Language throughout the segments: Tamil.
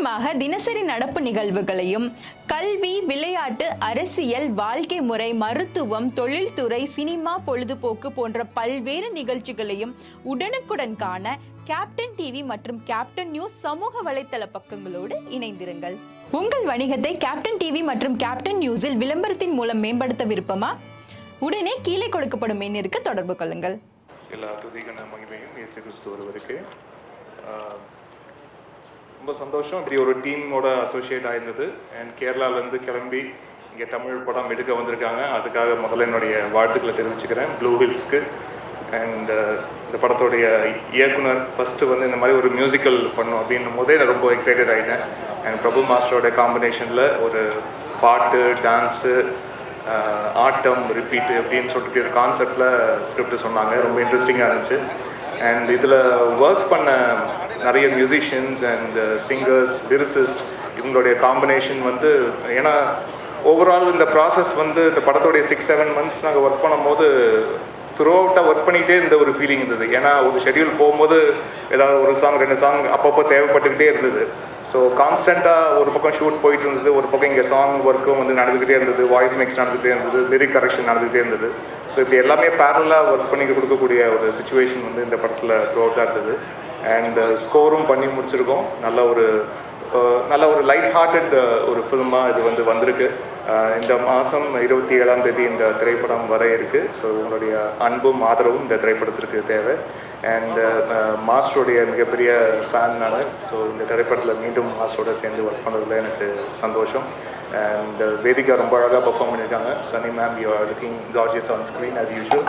முக்கியமாக தினசரி நடப்பு நிகழ்வுகளையும் கல்வி விளையாட்டு அரசியல் வாழ்க்கை முறை மருத்துவம் தொழில்துறை சினிமா பொழுதுபோக்கு போன்ற பல்வேறு நிகழ்ச்சிகளையும் உடனுக்குடன் காண கேப்டன் டிவி மற்றும் கேப்டன் நியூஸ் சமூக வலைத்தள பக்கங்களோடு இணைந்திருங்கள். உங்கள் வணிகத்தை கேப்டன் டிவி மற்றும் கேப்டன் நியூஸில் விளம்பரத்தின் மூலம் மேம்படுத்த விருப்பமா உடனே கீழே கொடுக்கப்படும் எண்ணிற்கு தொடர்பு கொள்ளுங்கள். எல்லா துதிகன மகிமையும் இயேசு கிறிஸ்து ஒருவருக்கு ரொம்ப சந்தோஷம். இப்படி ஒரு டீமோட அசோசியேட் ஆயிருந்தது. அண்ட் கேரளாலேருந்து கிளம்பி இங்கே தமிழ் படம் எடுக்க வந்திருக்காங்க. அதுக்காக முதல்ல என்னுடைய வாழ்த்துக்களை தெரிவிச்சுக்கிறேன். ப்ளூ ஹில்ஸ்க்கு அண்ட் இந்த படத்தோடைய இயக்குனர் ஃபஸ்ட்டு வந்து இந்த மாதிரி ஒரு மியூசிக்கல் பண்ணும் அப்படின்னும் போதே நான் ரொம்ப எக்ஸைட்டட் ஆகிட்டேன் அண்ட் பிரபு மாஸ்டரோட காம்பினேஷனில் ஒரு பாட்டு டான்ஸு uh, ஆட்டம் ரிப்பீட்டு அப்படின்னு சொல்லிட்டு ஒரு கான்செப்டில் ஸ்கிரிப்ட் சொன்னாங்க. ரொம்ப இன்ட்ரெஸ்டிங்காக இருந்துச்சு. அண்ட் இதில் ஒர்க் பண்ண நிறைய மியூசிஷியன்ஸ் அண்ட் சிங்கர்ஸ் லிரிசிஸ்ட் இவங்களுடைய காம்பினேஷன் வந்து ஏன்னா ஓவரால் இந்த ப்ராசஸ் வந்து இந்த படத்தோடைய சிக்ஸ் செவன் மந்த்ஸ் நாங்கள் ஒர்க் பண்ணும்போது த்ரூ அவுட்டாக ஒர்க் பண்ணிகிட்டே இருந்த ஒரு ஃபீலிங் இருந்தது. ஏன்னா ஒரு ஷெட்யூல் போகும்போது ஏதாவது ஒரு சாங் ரெண்டு சாங் அப்பப்போ தேவைப்பட்டுக்கிட்டே இருந்தது. ஸோ கான்ஸ்டண்ட்டாக ஒரு பக்கம் ஷூட் போயிட்டு இருந்தது ஒரு பக்கம் இங்கே சாங் ஒர்க்கும் வந்து நடந்துக்கிட்டே இருந்தது வாய்ஸ் மிக்ஸ் நடந்துகிட்டே இருந்தது லிரிக் கரெக்ஷன் நடந்துகிட்டே இருந்தது. ஸோ இப்படி எல்லாமே பேரலாக ஒர்க் பண்ணி கொடுக்கக்கூடிய ஒரு சுச்சுவேஷன் வந்து இந்த படத்தில் த்ரூ அவுட்டாக இருந்தது. அண்ட் ஸ்கோரும் uh, பண்ணி முடிச்சிருக்கோம். நல்ல ஒரு நல்ல ஒரு லைட் ஹார்ட்டட் ஒரு ஃபில்மாக இது வந்து வந்திருக்கு. இந்த மாதம் இருபத்தி ஏழாம் தேதி இந்த திரைப்படம் வர இருக்குது ஸோ உங்களுடைய அன்பும் ஆதரவும் இந்த திரைப்படத்திற்கு தேவை. அண்ட் மாஸ்டருடைய மிகப்பெரிய ஃபேன் நான். ஸோ இந்த திரைப்படத்தில் மீண்டும் மாஸ்டரோட சேர்ந்து ஒர்க் பண்ணுறதுல எனக்கு சந்தோஷம். அண்ட் வேதிகா ரொம்ப அழகாக பெர்ஃபார்ம் பண்ணியிருக்காங்க Sunny ma'am you are looking gorgeous on screen as usual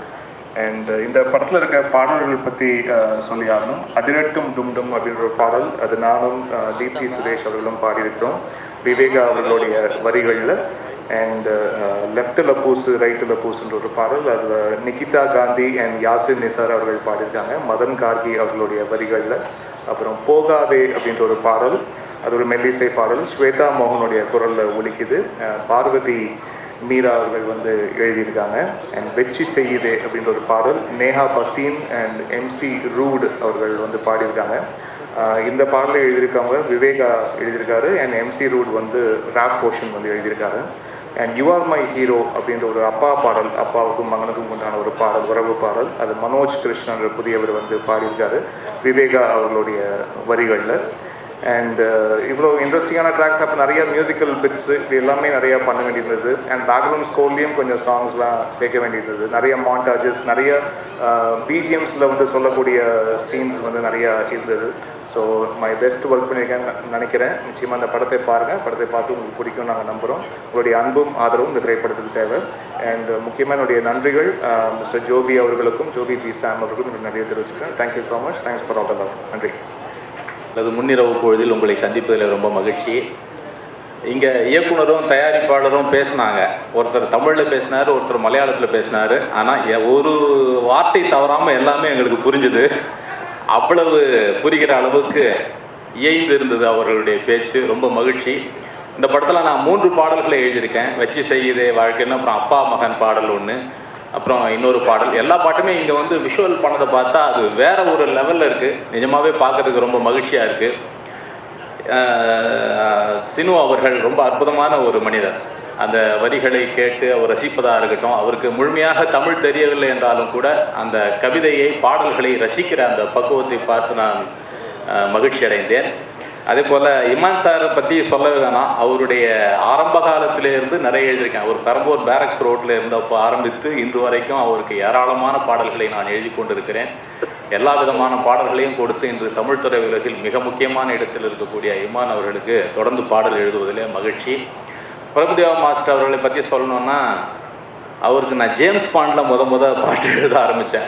and uh, இந்த படத்தில் இருக்க பாடல்கள் பற்றி uh, சொல்லி ஆகணும். அதிரட்டும் டும் டும் அப்படின்ற ஒரு பாடல். அது நானும் uh, தீப்தி சுரேஷ் அவர்களும் பாடியிருக்கிறோம். விவேகா அவர்களுடைய வரிகளில். அண்ட் லெஃப்டில் பூசு ரைட்டில் பூசுன்ற ஒரு பாடல். அதில் நிகிதா காந்தி அண்ட் யாசிர் நிசார் அவர்கள் பாடியிருக்காங்க. மதன் கார்கி அவர்களுடைய வரிகளில். அப்புறம் போகாதே அப்படின்ற ஒரு பாடல். அது ஒரு மெல்லிசை பாடல். ஸ்வேதா மோகனுடைய குரலில் ஒலிக்குது. பார்வதி மீரா அவர்கள் வந்து எழுதியிருக்காங்க. அண்ட் வெச்சி செய்யுதே அப்படின்ற ஒரு பாடல் Neha Bhasin and MC Rude அவர்கள் வந்து பாடியிருக்காங்க. இந்த பாடலை எழுதியிருக்காங்க விவேகா எழுதியிருக்காரு. அண்ட் எம்சி ரூட் வந்து ரேப் போர்ஷன் வந்து எழுதியிருக்காரு. And you are my hero அப்படின்ற ஒரு அப்பா பாடல் அப்பாவுக்கும் மகனுக்கும் உண்டான ஒரு பாடல் உறவு பாடல். அது மனோஜ் கிருஷ்ணன் புதியவர் வந்து பாடியிருக்காரு விவேகா அவர்களுடைய வரிகளில். அண்ட் uh, இவ்வளோ இன்ட்ரெஸ்டிங்கான ட்ராக்ஸ் அப்போ நிறையா மியூசிக்கல் பிட்ஸ் இது எல்லாமே நிறையா பண்ண வேண்டியிருந்தது. அண்ட் பேக்ரவுண்ட் ஸ்கோர்லேயும் கொஞ்சம் சாங்ஸ்லாம் சேர்க்க வேண்டியிருந்தது. நிறைய மாண்டாஜஸ் நிறைய uh, பிஜிஎம்ஸில் வந்து சொல்லக்கூடிய சீன்ஸ் வந்து நிறையா இருந்தது. ஸோ மை பெஸ்ட் ஒர்க் பண்ணியிருக்கேன்னு நினைக்கிறேன். நிச்சயமாக அந்த படத்தை பாருங்கள் படத்தை பார்த்து உங்களுக்கு பிடிக்கும் நாங்கள் நம்புகிறோம் உங்களுடைய அன்பும் ஆதரவும் இந்த திரைப்படத்துக்கு தேவை. அண்ட் uh, முக்கியமாக என்னுடைய நன்றிகள் மிஸ்டர் ஜோபி அவர்களுக்கும் ஜோபி பி சாம் அவர்களுக்கும் எனக்கு நிறைய தெரிவிச்சுக்கிறேன். Thank you so much thanks for all the love நன்றி. அல்லது முன்னிரவு பொழுதில் உங்களை சந்திப்பதில் ரொம்ப மகிழ்ச்சி. இங்கே இயக்குனரும் தயாரிப்பாளரும் பேசினாங்க. ஒருத்தர் தமிழில் பேசினார் ஒருத்தர் மலையாளத்தில் பேசினார். ஆனால் ஒரு வார்த்தை தவறாமல் எல்லாமே எங்களுக்கு புரிஞ்சுது. அவ்வளவு புரிகிற அளவுக்கு இயைந்து இருந்தது அவர்களுடைய பேச்சு. ரொம்ப மகிழ்ச்சி. இந்த படத்தில் நான் மூன்று பாடல்களை எழுதியிருக்கேன். வச்சு செய்யுதே வாழ்க்கைன்னு அப்புறம் அப்பா மகன் பாடல் ஒன்று அப்புறம் இன்னொரு பாடல். எல்லா பாட்டுமே இங்கே வந்து விஷுவல் பண்ணதை பார்த்தா அது வேற ஒரு லெவலில் இருக்குது நிஜமாகவே பார்க்கறதுக்கு ரொம்ப மகிழ்ச்சியாக இருக்குது சினு அவர்கள் ரொம்ப அற்புதமான ஒரு மனிதர். அந்த வரிகளை கேட்டு அவர் ரசிப்பதாக இருக்கட்டும் அவருக்கு முழுமையாக தமிழ் தெரியவில்லை என்றாலும் கூட அந்த கவிதையை பாடல்களை ரசிக்கிற அந்த பக்குவத்தை பார்த்து நான் மகிழ்ச்சி அடைந்தேன் அதே போல் இமான் சாரை பற்றி சொல்ல வேணாம். அவருடைய ஆரம்ப காலத்திலே இருந்து நிறைய எழுதியிருக்கேன் அவர் பெரம்பூர் பேரக்ஸ் ரோட்டில் இருந்தப்போ ஆரம்பித்து இன்று வரைக்கும் அவருக்கு ஏராளமான பாடல்களை நான் எழுதி கொண்டிருக்கிறேன். எல்லா விதமான பாடல்களையும் கொடுத்து இன்று தமிழ் துறை உலகில் மிக முக்கியமான இடத்தில் இருக்கக்கூடிய இமான் அவர்களுக்கு தொடர்ந்து பாடல் எழுதுவதிலே மகிழ்ச்சி. பிரபுதேவ மாஸ்டர் அவர்களை பற்றி சொல்லணும்னா அவருக்கு நான் ஜேம்ஸ் பாண்டில் முத முத பாட்டு எழுத ஆரம்பித்தேன்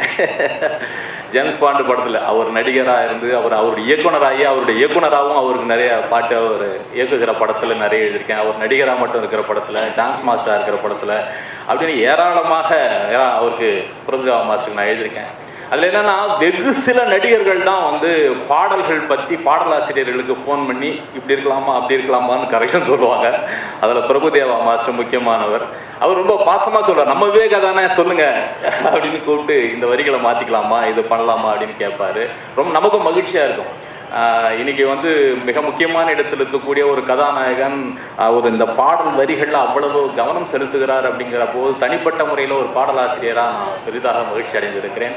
ஜேம்ஸ் பாண்டு படத்தில் அவர் நடிகராக இருந்து அவர் அவருடைய இயக்குனராகி அவருடைய இயக்குனராகவும் அவருக்கு நிறைய பாட்டு அவர் இயக்குகிற படத்தில் நிறைய எழுதியிருக்கேன். அவர் நடிகராக மட்டும் இருக்கிற படத்தில் டான்ஸ் மாஸ்டராக இருக்கிற படத்தில் அப்படின்னு ஏராளமாக ஏரா- அவருக்கு பிரபுதேவா மாஸ்டருக்கு நான் எழுதியிருக்கேன். அதில் என்னென்னா வெகு சில நடிகர்கள் தான் வந்து பாடல்கள் பற்றி பாடலாசிரியர்களுக்கு ஃபோன் பண்ணி இப்படி இருக்கலாமா அப்படி இருக்கலாமான்னு கரெக்ஷன் சொல்லுவாங்க. அதில் பிரபுதேவா மாஸ்டர் முக்கியமானவர். அவர் ரொம்ப பாசமாக சொல்கிறார் நம்ம விவேகா தானே சொல்லுங்கள் அப்படின்னு கூப்பிட்டு இந்த வரிகளை மாற்றிக்கலாமா இது பண்ணலாமா? அப்படின்னு கேட்பாரு ரொம்ப நமக்கும் மகிழ்ச்சியாக இருக்கும். இன்னைக்கு வந்து மிக முக்கியமான இடத்தில் இருக்கக்கூடிய ஒரு கதாநாயகன் அவர் இந்த பாடல் வரிகளில் அவ்வளவு கவனம் செலுத்துகிறார் அப்படிங்கிற போது தனிப்பட்ட முறையில் ஒரு பாடலாசிரியராக நான் பெரிதாக மகிழ்ச்சி அடைந்திருக்கிறேன்.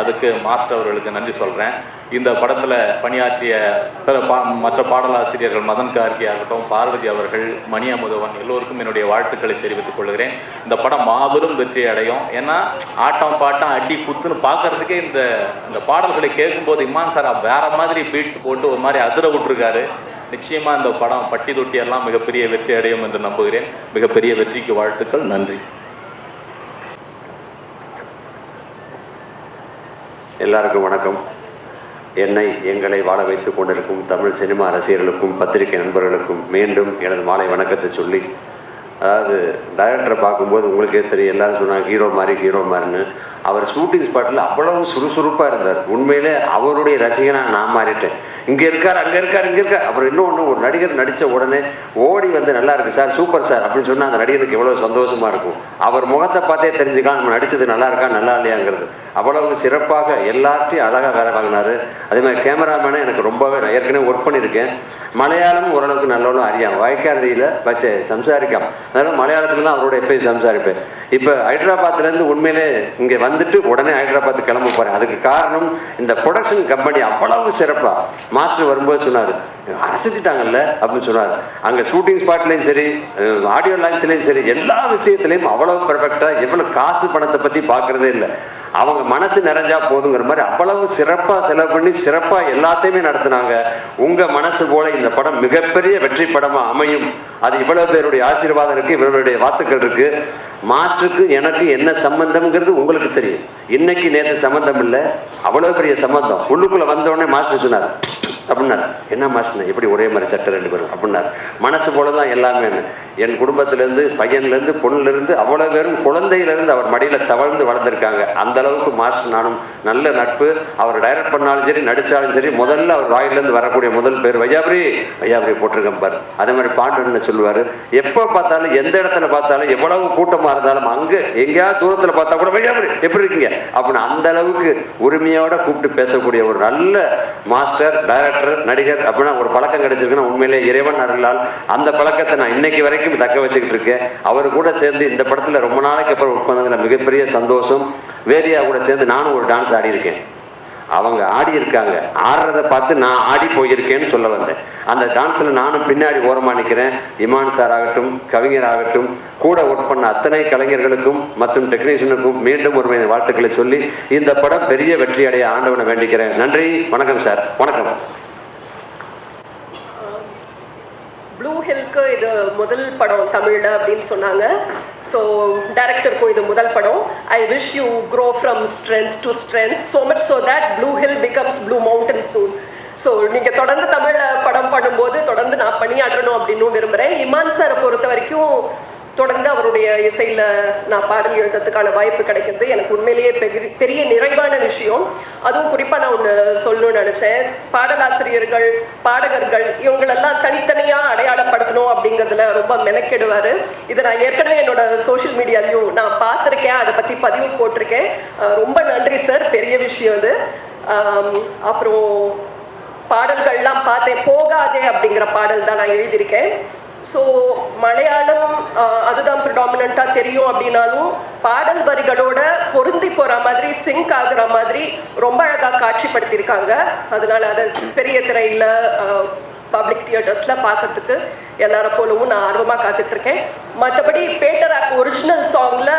அதுக்கு மாஸ்டர் அவர்களுக்கு நன்றி சொல்கிறேன் இந்த படத்தில் பணியாற்றிய பா மற்ற பாடலாசிரியர்கள் மதன் கார்கி ஆகட்டும் பார்வதி அவர்கள் மணி அமுதவன் எல்லோருக்கும் என்னுடைய வாழ்த்துக்களை தெரிவித்துக் கொள்கிறேன். இந்த படம் மாபெரும் வெற்றி அடையும். ஏன்னா ஆட்டம் பாட்டம் அடி குத்துன்னு பார்க்கறதுக்கே இந்த இந்த பாடல்களை கேட்கும்போது இம்மான் சார் வேற மாதிரி பீட்ஸ் போட்டு ஒரு மாதிரி அதிர விட்டுருக்காரு. நிச்சயமாக இந்த படம் பட்டி தொட்டி எல்லாம் மிகப்பெரிய வெற்றி அடையும் என்று நம்புகிறேன். மிகப்பெரிய வெற்றிக்கு வாழ்த்துக்கள். நன்றி. எல்லாருக்கும் வணக்கம். என்னை எங்களை வாழ வைத்துக் கொண்டிருக்கும் தமிழ் சினிமா ரசிகர்களுக்கும் பத்திரிகை நண்பர்களுக்கும் மீண்டும் எனது மாலை வணக்கத்தை சொல்லி அதாவது டைரக்டரை பார்க்கும்போது உங்களுக்கே தெரியும் எல்லாரும் சொன்னாங்க ஹீரோ மாதிரி ஹீரோ மாதிரின்னு. அவர் ஷூட்டிங் ஸ்பாட்டில் அவ்வளவு சுறுசுறுப்பாக இருந்தார். உண்மையிலே அவருடைய ரசிகனாக நான் மாறிட்டேன். இங்கே இருக்கார் அங்கே இருக்கார் இங்கே இருக்கார். அப்புறம் இன்னொன்று ஒரு நடிகர் நடித்த உடனே ஓடி வந்து நல்லா இருக்கு சார் சூப்பர் சார் அப்படின்னு சொன்னால் அந்த நடிகருக்கு எவ்வளோ சந்தோஷமாக இருக்கும். அவர் முகத்தை பார்த்தே தெரிஞ்சுக்கலாம் நம்ம நடித்தது நல்லா இருக்கா நல்லா இல்லையாங்கிறது. அவ்வளவு சிறப்பாக எல்லாத்தையும் அழகாக வேலை வாங்கினாரு. அதே மாதிரி கேமராமேனை எனக்கு ரொம்பவே நான் ஏற்கனவே ஒர்க் பண்ணியிருக்கேன். மலையாளம் ஓரளவுக்கு நல்லவனும் அறியாம் வாய்க்காந்தியில் வச்சு சம்சாரிக்காம். அதனால் மலையாளத்துல தான் அவரோட எப்பயும் சம்சாரிப்பேன். இப்போ ஹைதராபாத்லேருந்து உண்மையிலே இங்கே வந்துட்டு உடனே ஹைதராபாத் கிளம்ப போகிறேன் அதுக்கு காரணம் இந்த ப்ரொடக்ஷன் கம்பெனி அவ்வளவு சிறப்பாக மாஸ்டர் வரும்போது சொன்னார் அசைச்சிட்டாங்கல்ல அப்படின்னு சொன்னார். அங்கே ஷூட்டிங் ஸ்பாட்லேயும் சரி ஆடியோ லான்ச்லேயும் சரி எல்லா விஷயத்துலையும் அவ்வளோ பெர்ஃபெக்டாக எவ்வளோ காசு பணத்தை பற்றி பார்க்குறதே இல்லை. அவங்க மனசு நிறைஞ்சா போதுங்கிற மாதிரி அவ்வளவு சிறப்பாக செலவு பண்ணி சிறப்பாக எல்லாத்தையுமே நடத்துனாங்க. உங்கள் மனசு போல இந்த படம் மிகப்பெரிய வெற்றி படமாக அமையும். அது இவ்வளோ பேருடைய ஆசீர்வாதம் இருக்குது இவருடைய வாத்துக்கள் இருக்குது மாஸ்டருக்கு எனக்கு என்ன சம்பந்தம்ங்கிறது உங்களுக்கு தெரியும். இன்னைக்கு நேற்று சம்மந்தம் இல்லை. அவ்வளோ பெரிய சம்மந்தம் உள்ளுக்குள்ள வந்தவொடனே மாஸ்டர் சொன்னார் அப்படின்னார். என்ன மாஸ்டர்? எப்படி ஒரே மாதிரி சட்டை ரெண்டு பேரும்? அப்படின்னார். மனசு போல தான் எல்லாமே. என் குடும்பத்திலேருந்து பையன்லேருந்து பொண்ணுலேருந்து அவ்வளோ பேரும் குழந்தையிலேருந்து அவர் மடியில் தவழ்ந்து வளர்ந்துருக்காங்க. அந்த அளவுக்கு மாஸ்டர் நானும் நல்ல நட்பு. அவர் டைரக்ட் பண்ணாலும் சரி நடித்தாலும் சரி முதல்ல அவர் வாயிலேருந்து வரக்கூடிய முதல் பேர் வையாபுரி. வையாபுரி போட்டிருக்கேன் பார். அதே மாதிரி பாண்டுன்னு சொல்லுவார். எப்போ பார்த்தாலும் எந்த இடத்துல பார்த்தாலும் எவ்வளவு கூட்டமாக இருந்தாலும் அங்கே எங்கேயாவது தூரத்தில் பார்த்தா கூட வையாபுரி. எப்படி இருக்கீங்க? அப்படின்னு அந்த அளவுக்கு உரிமையோட கூப்பிட்டு பேசக்கூடிய ஒரு நல்ல மாஸ்டர் டைரக்டர் நடிகர் அப்படின்னா ஒரு பழக்கம் கிடைச்சிருக்குன்னா உண்மையிலே இறைவன் அருளால் அந்த பழக்கத்தை நான் இன்னைக்கு வரைக்கும் தக்க வச்சுக்கிட்டு இருக்கேன். அவர் கூட சேர்ந்து இந்த படத்துல ரொம்ப நாளைக்கு அப்புறம் ஒர்க் மிகப்பெரிய சந்தோஷம். வேதியா கூட சேர்ந்து நானும் ஒரு டான்ஸ் ஆடி இருக்கேன். அவங்க ஆடி இருக்காங்க. ஆடுறத பார்த்து நான் ஆடி போயிருக்கேன்னு சொல்ல வந்தேன். அந்த டான்ஸில் நானும் பின்னாடி ஓரமாக நிற்கிறேன் இமான் சார் ஆகட்டும் கவிஞர் ஆகட்டும் கூட ஒர்க் பண்ண அத்தனை கலைஞர்களுக்கும் மற்றும் டெக்னீஷியனுக்கும் மீண்டும் ஒரு வாழ்த்துக்களை சொல்லி இந்த படம் பெரிய வெற்றி அடைய ஆண்டவனை வேண்டிக்கிறேன். நன்றி வணக்கம் சார் வணக்கம். ப்ளூ இது முதல் படம் தமிழில் அப்படின்னு சொன்னாங்க. ஸோ டேரக்டருக்கும் இது முதல் படம். I wish you grow from strength to strength so much so that blue hill becomes blue mountain soon so நீங்கள் தொடர்ந்து தமிழில் படம் பண்ணும்போது தொடர்ந்து நான் பணியாற்றணும் அப்படின்னு விரும்புகிறேன் இமான் சாரை பொறுத்த வரைக்கும் தொடர்ந்து அவருடைய இசையில் நான் பாடல் எழுதுறதுக்கான வாய்ப்பு கிடைக்கிறது. எனக்கு உண்மையிலேயே பெரிய பெரிய நிறைவான விஷயம். அதுவும் குறிப்பாக நான் ஒன்று சொல்லணும்னு நினச்சேன். பாடலாசிரியர்கள் பாடகர்கள் இவங்களெல்லாம் தனித்தனியாக அடையாளப்படுத்தணும் அப்படிங்கிறதுல ரொம்ப மெனக்கெடுவார். இதை நான் ஏற்கனவே என்னோட சோஷியல் மீடியாலையும் நான் பார்த்துருக்கேன். அதை பற்றி பதிவு போட்டிருக்கேன். ரொம்ப நன்றி சார் பெரிய விஷயம் அது அப்புறம் பாடல்கள்லாம் பார்த்தேன். போகாதே அப்படிங்கிற பாடல் தான் நான் எழுதியிருக்கேன். ஸோ மலையாளம் அதுதான் ப்ரிடாமினண்ட்டாக தெரியும் அப்படின்னாலும் பாடல் வரிகளோட பொருந்தி போகிற மாதிரி சிங்க் ஆகுற மாதிரி ரொம்ப அழகாக காட்சிப்படுத்தியிருக்காங்க. அதனால அதை பெரிய திரையில் பப்ளிக் தியேட்டர்ஸில் பார்க்கறதுக்கு எல்லார போலவும் நான் ஆர்வமாக காத்துட்ருக்கேன். மற்றபடி பேட்டர் ஆப் ஒரிஜினல் சாங்கில்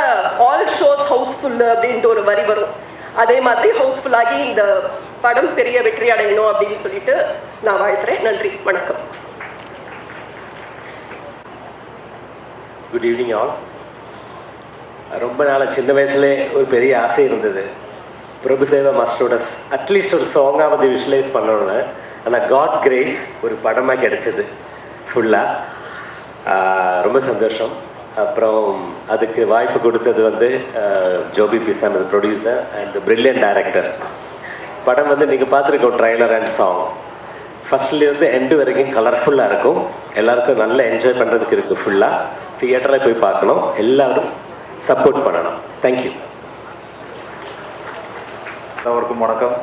ஆல் ஷோஸ் ஹவுஸ்ஃபுல் அப்படின்ட்டு ஒரு வரி வரும். அதே மாதிரி ஹவுஸ்ஃபுல்லாகி இந்த படம் பெரிய வெற்றி அடையணும் அப்படின்னு சொல்லிட்டு நான் வாழ்த்துறேன். நன்றி. வணக்கம். குட் ஈவினிங் ஆல் ரொம்ப நாளாக சின்ன வயசுலே ஒரு பெரிய ஆசை இருந்தது. பிரபுசேவா மாஸ்டரோட அட்லீஸ்ட் ஒரு சாங்காவது விஷுவலைஸ் பண்ணணும்னு. ஆனால் காட் கிரேஸ் ஒரு படமாக கிடச்சிது. ஃபுல்லாக ரொம்ப சந்தோஷம். அப்புறம் அதுக்கு வாய்ப்பு கொடுத்தது வந்து Joby Pisan producer and brilliant director படம் வந்து நீங்கள் பார்த்துருக்கோம் ட்ரைலர் அண்ட் சாங் ஃபஸ்ட்லேருந்து எண்டு வரைக்கும் கலர்ஃபுல்லாக இருக்கும். எல்லாருக்கும் நல்லா என்ஜாய் பண்ணுறதுக்கு இருக்குது ஃபுல்லாக தியேட்டரில் போய் பார்க்கணும். எல்லோரும் சப்போர்ட் பண்ணணும். தேங்க்யூ எல்லோருக்கும் வணக்கம்.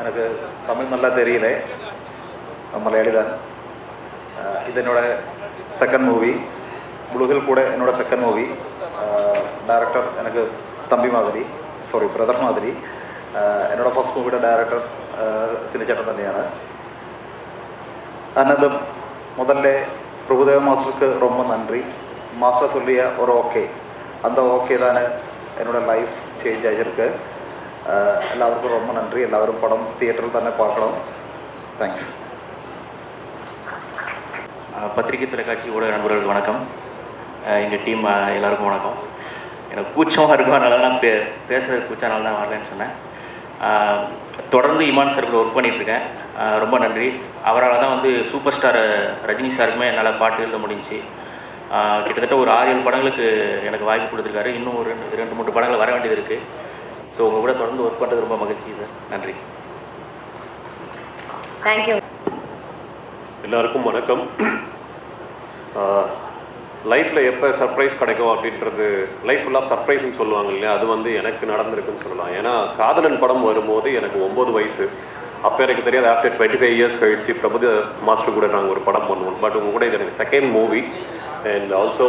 எனக்கு தமிழ் நல்லா தெரியல. மலையாளி தான் இது என்னோட செகண்ட் மூவி முழுகில் கூட என்னோட செகண்ட் மூவி டேரக்டர் எனக்கு தம்பி மாதிரி சாரி பிரதர் மாதிரி. என்னோட ஃபஸ்ட் மூவிയുടെ ഡയറക്ടർ സിനിചേട്ടൻ തന്നെയാണ് அனது முதல்ல பிரபுதேவ மாஸ்டருக்கு ரொம்ப நன்றி மாஸ்டர் சொல்லிய ஒரு ஓகே அந்த ஓகே தானே என்னோட லைஃப் சேஞ்ச் ஆகிருக்கு எல்லாருக்கும் ரொம்ப நன்றி எல்லாரும் படம் தியேட்டரில் தானே பார்க்கணும் தேங்க்ஸ் பத்திரிகை தொலைக்காட்சி ஊடக நண்பர்களுக்கு வணக்கம் எங்கள் டீம் எல்லாருக்கும் வணக்கம் எனக்கு கூச்சமாக இருக்கும் அதனால நான் பே பேசுகிறது கூச்சானால தான் வரலன்னு சொன்னேன் தொடர்ந்து இமான் சார் கூட ஒர்க் பண்ணிகிட்ருக்கேன் ரொம்ப நன்றி அவரால் தான் வந்து சூப்பர் ஸ்டார் ரஜினி சாருக்குமே என்னால் பாட்டு எழுத முடிஞ்சுச்சு. அஹ் கிட்டத்தட்ட ஒரு ஆறு ஏழு படங்களுக்கு எனக்கு வாய்ப்பு கொடுத்துருக்காரு. இன்னும் ஒரு ரெண்டு ரெண்டு மூணு படங்கள் வர வேண்டியது இருக்குது ஸோ உங்கள் கூட தொடர்ந்து ஒர்க் பண்ணுறது ரொம்ப மகிழ்ச்சி சார் நன்றி. தேங்க்யூ எல்லாருக்கும் வணக்கம். லைஃப்பில் எப்போ சர்ப்ரைஸ் கிடைக்கும் அப்படின்றது லைஃப் ஃபுல்லாக சர்ப்ரைஸ்னு சொல்லுவாங்க இல்லையா? அது வந்து எனக்கு நடந்திருக்குன்னு சொல்லலாம். ஏன்னா காதலன் படம் வரும்போது எனக்கு ஒம்பது வயசு. அப்போ எனக்கு தெரியாது ஆஃப்டர் டுவெண்ட்டி ஃபைவ் இயர்ஸ் கழிச்சு பிரபுத மாஸ்டர் கூட நாங்கள் ஒரு படம் பண்ணுவோம். பட் உங்கள் கூட இது எனக்கு செகண்ட் மூவி அண்ட் ஆல்சோ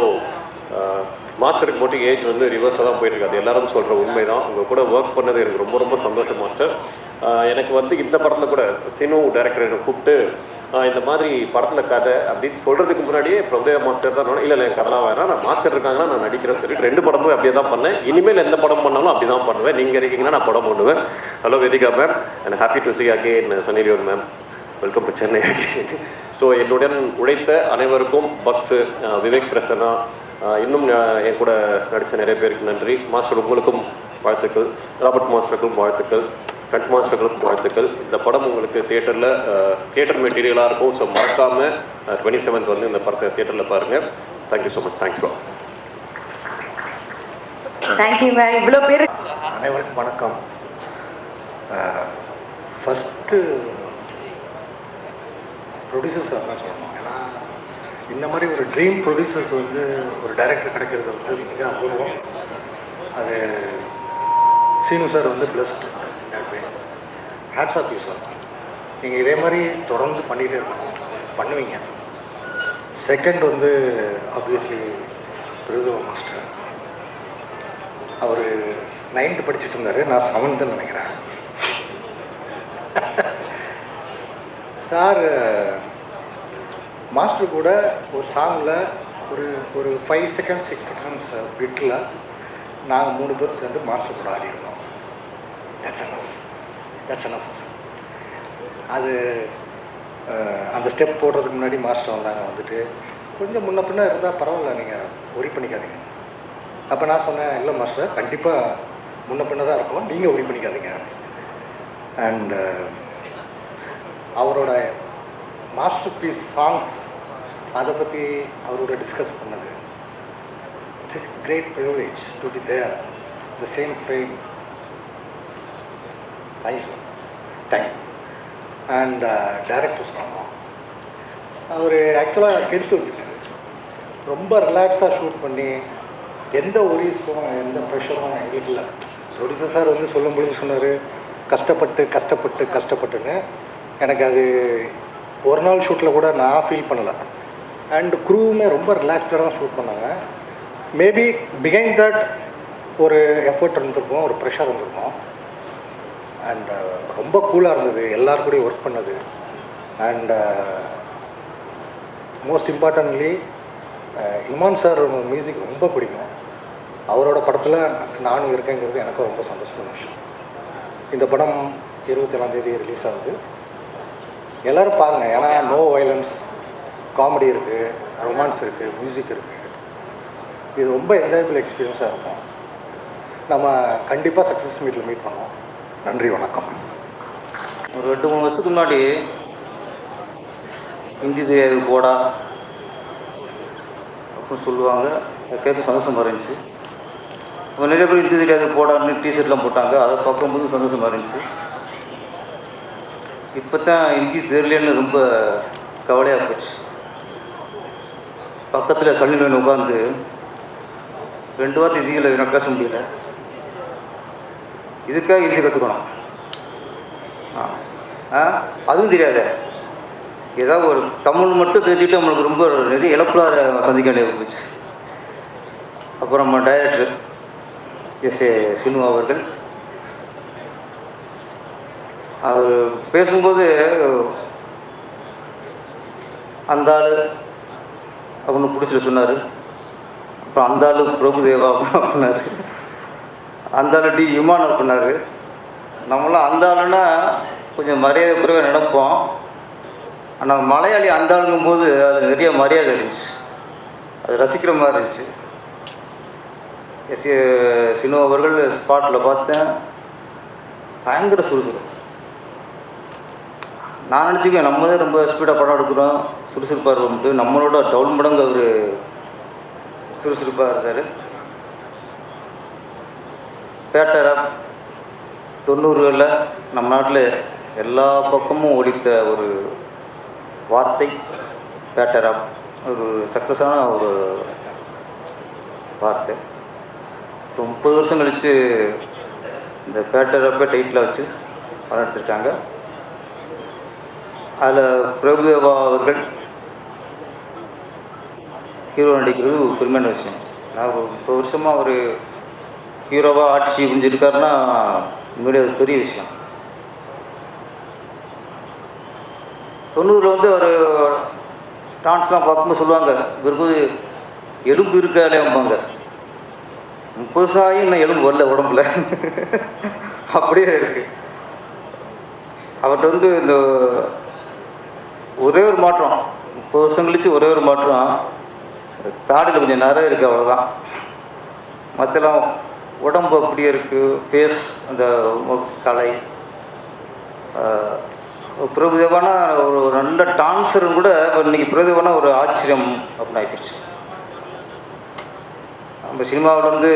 மாஸ்டருக்கு மட்டும் ஏஜ் வந்து ரிவர்ஸாக தான் போயிட்டுருக்கு அது எல்லாரும் சொல்கிற உண்மை தான் உங்கள் கூட ஒர்க் பண்ணது எனக்கு ரொம்ப ரொம்ப சந்தோஷம் மாஸ்டர். எனக்கு வந்து இந்த படத்தில் கூட சினு டேரக்டர் கூப்பிட்டு இந்த மாதிரி படத்தில் கதை அப்படின்னு சொல்கிறதுக்கு முன்னாடியே பிரபுதேவ மாஸ்டர் தான் இல்லை இல்லை என் கதெல்லாம் வேணாம். நான் மாஸ்டர் இருக்காங்கன்னா நான் நடிக்கிறேன்னு சொல்லிட்டு ரெண்டு படமும் அப்படியே தான் பண்ணேன். இனிமேல் எந்த படம் பண்ணாலும் அப்படி தான் பண்ணுவேன். நீங்கள் இருக்கீங்கன்னா நான் படம் பண்ணுவேன். Hello Vedhika ma'am and happy to see again Sunny Leone ma'am welcome to Chennai so என்னுடன் உழைத்த அனைவருக்கும் பக்ஸு விவேக் பிரசன்னா இன்னும் என் கூட நடித்த நிறைய பேருக்கு நன்றி. மாஸ்டர் உங்களுக்கும் வாழ்த்துக்கள். ராபர்ட் மாஸ்டருக்கும் வாழ்த்துக்கள். ஸ்டண்ட் மாஸ்டர்களுக்கும் வாழ்த்துக்கள். இந்த படம் உங்களுக்கு தேட்டரில் தியேட்டர் மெட்டீரியலாக இருக்கும் ஸோ மறக்காமல் டுவெண்ட்டி செவன்த் வந்து இந்த படத்தை தேட்டரில் பாருங்கள் thank you so much thanks for தேங்க்யூங்க இவ்வளோ பேர் அனைவருக்கும் வணக்கம். ஃபஸ்ட்டு ப்ரொடியூசர்ஸ் தான் சொல்லணும். ஏன்னா இந்த மாதிரி ஒரு ட்ரீம் ப்ரொடியூசர்ஸ் வந்து ஒரு டைரக்டர் கிடைக்கிறது வந்து மிக அபூர்வம். அது சீனு சார் வந்து blessed hats off you sir நீங்கள் இதே மாதிரி தொடர்ந்து பண்ணிகிட்டே இருக்கணும். பண்ணுவீங்க. செகண்ட் வந்து ஆப்வியஸ்லி பிரதுவ மாஸ்டர் அவர் நைன்த்து படிச்சுட்டு இருந்தார். நான் செவன்த்துன்னு நினைக்கிறேன். சார் மாஸ்டர் கூட ஒரு சாங்கில் ஒரு ஒரு ஃபைவ் செகண்ட்ஸ் சிக்ஸ் செகண்ட்ஸ் பிட்டில் நாங்கள் மூணு பேர் சேர்ந்து மாஸ்டர் கூட ஆடிருந்தோம் தட்ஸ் அண்ட் தட்ஸ் அனஃப் அது அந்த ஸ்டெப் போடுறதுக்கு முன்னாடி மாஸ்டர் வந்தாங்க வந்துட்டு கொஞ்சம் முன்ன பின்ன இருந்தால் பரவாயில்ல நீங்கள் ஒரி பண்ணிக்காதீங்க. அப்போ நான் சொன்னேன் இல்லை மாஸ்டர் கண்டிப்பாக முன்ன பின்ன தான் இருக்கும் நீங்கள் ஒரி பண்ணிக்காதீங்க. அண்ட் அவரோட மாஸ்டர் பீஸ் சாங்ஸ் அதை பற்றி அவரோட டிஸ்கஸ் பண்ணது. It's is great privilege to be there the same frame time and director சொன்னோம் அவர் ஆக்சுவலாக கெடுத்து வச்சுருக்காரு ரொம்ப ரிலாக்ஸாக ஷூட் பண்ணி எந்த ஒரிஸும் எந்த ப்ரெஷரும் எங்களுக்கு இல்லை. ப்ரொடியூசர் சார் வந்து சொல்லும்பொழுது சொன்னார் கஷ்டப்பட்டு கஷ்டப்பட்டு கஷ்டப்பட்டுன்னு. எனக்கு அது ஒரு நாள் ஷூட்டில் கூட நான் ஃபீல் பண்ணலை. அண்ட் க்ரூவுமே ரொம்ப ரிலாக்ஸ்டாக தான் ஷூட் பண்ணாங்க. மேபி பிகைண்ட் தட் ஒரு எஃபர்ட் இருந்திருக்கும் ஒரு ப்ரெஷர் இருந்திருக்கும். அண்ட் ரொம்ப கூலாக இருந்தது. எல்லார் கூடயும் ஒர்க் பண்ணது. And most importantly Imman sir music ரொம்ப பிடிக்கும். அவரோட படத்தில் நானும் இருக்கேங்கிறது எனக்கும் ரொம்ப சந்தோஷமான விஷயம். இந்த படம் இருபத்தி தேதி ரிலீஸ் ஆகுது. எல்லோரும் பாருங்கள் ஏன்னா நோ வயலன்ஸ் காமெடி இருக்குது ரொமான்ஸ் இருக்குது மியூசிக் இருக்குது இது ரொம்ப என்ஜாயபிள் எக்ஸ்பீரியன்ஸாக இருக்கும். நம்ம கண்டிப்பாக சக்ஸஸ் மீட்டில் மீட் பண்ணோம் நன்றி வணக்கம். ஒரு ரெண்டு மூணு வருஷத்துக்கு முன்னாடி ஹிந்தி தெரியாது போடா அப்படின்னு சொல்லுவாங்க. கேட்க சந்தோஷமாக இருந்துச்சு. இப்போ நிறைய பேர் ஹிந்தி தெரியாது போடான்னு டிஷர்ட்லாம் போட்டாங்க. அதை பார்க்கும்போது சந்தோஷமாக இருந்துச்சு. இப்போ தான் ஹிந்தி தெரியலன்னு ரொம்ப கவலையாக போச்சு. பக்கத்தில் சல்லில் உட்காந்து ரெண்டு வார்த்தை இந்தியில் எனக்கு பேச முடியல. இதுக்காக ஹிந்தி கற்றுக்கணும் ஆ. அதுவும் தெரியாது. ஏதாவது ஒரு தமிழ் மட்டும் தெரிஞ்சுட்டு நம்மளுக்கு ரொம்ப நிறைய இழப்புலாக சந்திக்க வேண்டிய போச்சு. அப்புறம் நம்ம டைரக்டர் எஸ். ஏ. சினு அவர்கள். அவர் பேசும்போது அந்த ஆள் அப்படின்னு பிடிச்சிட்டு சொன்னார். அப்புறம் அந்த ஆள் பிரபுதேவா அப்படின்னாரு. அந்த ஆள் டி இமான் நம்மளாம் அந்த ஆளுன்னா கொஞ்சம் மரியாதை குறைவாக நினைப்போம். ஆனால் மலையாளி அந்த ஆளுங்கும் போது அது நிறைய மரியாதை இருந்துச்சு. அது ரசிக்கிற மாதிரி இருந்துச்சு. எஸ் ஏ சினு அவர்கள் ஸ்பாட்டில் பார்த்தேன். பயங்கர சுறுசுறுப்பு நான் நினச்சிக்குவேன் நம்ம தான் ரொம்ப ஸ்பீடாக படம் எடுக்கிறோம். சுறுசுறுப்பாக இருக்கோம்ட்டு நம்மளோட டவுன் மடங்கு அவர் சுறுசுறுப்பாக இருக்கார் பேட்டரா தொண்ணூறுகளில் நம்ம நாட்டில் எல்லா பக்கமும் ஒழித்த ஒரு வார்த்தை பேட்டரா ஒரு சக்ஸஸான ஒரு வார்த்தை. இப்போ முப்பது வருஷம் கழித்து இந்த பேட்டரப்பை டைட்டில் வச்சு படம் எடுத்திருக்காங்க அதில் பிரபுதேவா அவர்கள் ஹீரோ நடிக்கிறது ஒரு பெருமையான விஷயம். நான் ஒரு முப்பது வருஷமாக ஒரு ஹீரோவாக ஆட்சி புரிஞ்சிருக்காருன்னா உண்மையிலே அது பெரிய விஷயம். தொண்ணூறில் வந்து அவர் டான்ஸ்லாம் பார்க்கும்போது சொல்லுவாங்க இவருக்கு எலும்பு இருக்காலேம்பாங்க முப்பது சாயும் இன்னும் எலும்பு வரல உடம்புல. அப்படியே இருக்கு. அவர்கிட்ட வந்து இந்த ஒரே ஒரு மாற்றம் முப்பது வருஷம் கழிச்சு ஒரே ஒரு மாற்றம். தாடியில் கொஞ்சம் நிறைய இருக்குது அவ்வளோதான் மற்றெல்லாம் உடம்பு அப்படி இருக்குது ஃபேஸ் அந்த கலை பிரபுதேவானா ஒரு நல்ல டான்ஸரும் கூட இன்னைக்கு பிரபுதேவானா ஒரு ஆச்சரியம் அப்படின்னு ஆகிப்போச்சு நம்ம சினிமாவில் வந்து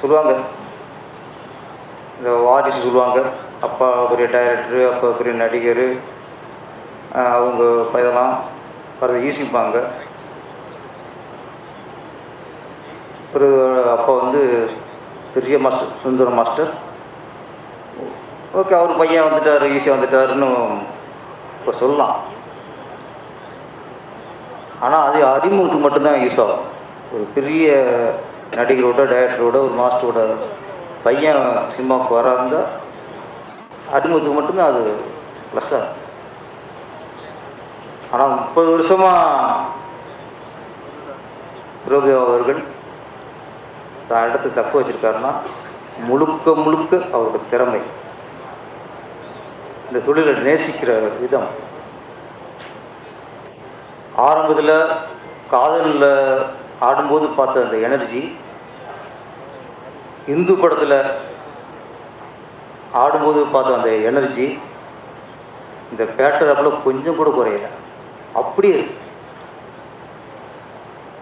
சொல்லுவாங்க. இந்த வாரிசு சொல்லுவாங்க. அப்பா பெரிய டைரக்டரு அப்பா பெரிய நடிகர் அவங்க இதெல்லாம் வரது ஈசிப்பாங்க பிறகு அப்பா வந்து பெரிய மாஸ்டர் சுந்தர மாஸ்டர் ஓகே அவர் பையன் வந்துட்டார் ஈஸியாக வந்துட்டாருன்னு இப்போ சொல்லலாம். ஆனால் அது அறிமுகத்துக்கு மட்டும்தான் யூஸ் ஆகும். ஒரு பெரிய நடிகரோட டைரக்டரோட ஒரு மாஸ்டரோட பையன் சினிமாவுக்கு வராருந்தா அறிமுகத்துக்கு மட்டும்தான் அது ப்ளஸ்ஸாக ஆனால் முப்பது வருஷமாக பிரபுதேவா அவர்கள் தான் இடத்தை தக்க வச்சிருக்காருன்னா முழுக்க முழுக்க அவரோட திறமை. இந்த தொழிலை நேசிக்கிற விதம். ஆரம்பத்தில் காதலில் ஆடும்போது பார்த்த அந்த எனர்ஜி இந்து படத்தில் ஆடும்போது பார்த்த அந்த எனர்ஜி இந்த பேட்டர் அப்பில் கொஞ்சம் கூட குறையலை. அப்படியே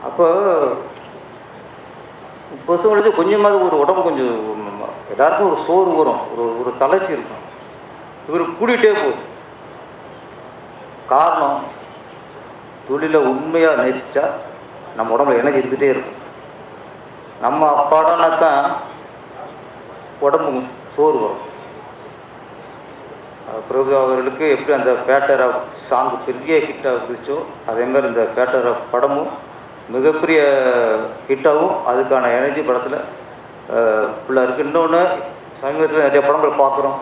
அப்போ பசு முடிஞ்சு கொஞ்சமாவது ஒரு உடம்பு கொஞ்சம் எல்லாருக்கும் ஒரு சோறு வரும். ஒரு ஒரு தளர்ச்சி இருக்கும். இவர் கூட்டிகிட்டே போதும் காரணம் தொழிலை உண்மையாக நேசித்தா நம்ம உடம்புல எனர்ஜி இருந்துகிட்டே இருக்கும். நம்ம அப்பாடானா தான் உடம்பு சோறு வரும். பிரபு அவர்களுக்கு எப்படி அந்த பேட்டர் ஆஃப் சாங் பெரிய ஹிட்டாக இருந்துச்சோ அதே மாதிரி இந்த பேட்டர் ஆஃப் படமும் மிகப்பெரிய ஹிட்டாகவும் அதுக்கான எனர்ஜி படத்தில் ஃபுல்லாக இருக்குது இன்னொன்று சமீபத்தில் நிறைய படங்கள் பார்க்குறோம்.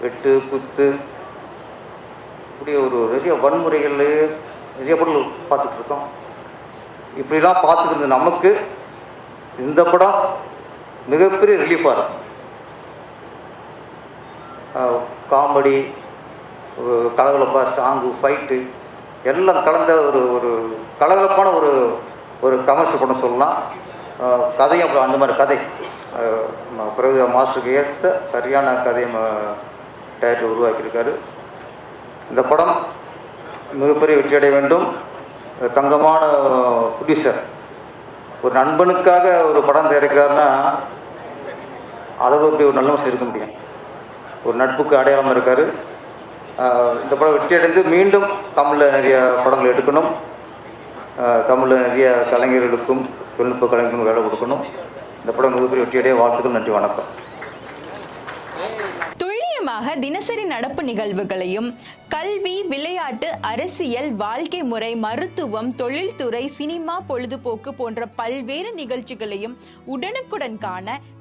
வெட்டு குத்து இப்படி ஒரு நிறைய வன்முறைகள்லேயே நிறைய படங்கள் பார்த்துட்ருக்கோம் இப்படிலாம் பார்த்துக்கிறது நமக்கு இந்த படம் மிகப்பெரிய ரிலீஃபாக இருக்கும் காமெடி கலகலப்பா சாங்கு ஃபைட்டு எல்லாம் கலந்த ஒரு ஒரு கலகலப்பான ஒரு ஒரு கமர்ஷியல் படம் சொல்லலாம். கதையும் அப்புறம் அந்த மாதிரி கதை. பிரகத மாஸ்டருக்கு ஏற்ற சரியான கதையை டேரக்டர் உருவாக்கியிருக்காரு. இந்த படம் மிகப்பெரிய வெற்றியடைய வேண்டும். தங்கமான ப்ரொடியூசர் ஒரு நண்பனுக்காக ஒரு படம் தயாரிக்கிறாருன்னா அதை ஒரு நல்ல மனுஷன் இருக்க முடியும். ஒரு நட்புக்கு அடையாளமாக இருக்கார். இந்த படம் வெற்றியடைந்து மீண்டும் தமிழில் நிறைய படங்கள் எடுக்கணும். தமிழில் நிறைய கலைஞர்களுக்கும் தொழில்நுட்ப கலைஞர்களுக்கும் வேலை கொடுக்கணும். இந்த படம் மிகப்பெரிய வெற்றியடைய வாழ்த்துக்கள் நன்றி வணக்கம். துல்லியமாக தினசரி நடப்பு நிகழ்வுகளையும் கல்வி விளையாட்டு அரசியல் வாழ்க்கை முறை மருத்துவம் தொழில்துறை சினிமா பொழுதுபோக்கு போன்ற பல்வேறு நிகழ்ச்சிகளையும் உடனுக்குடன் காண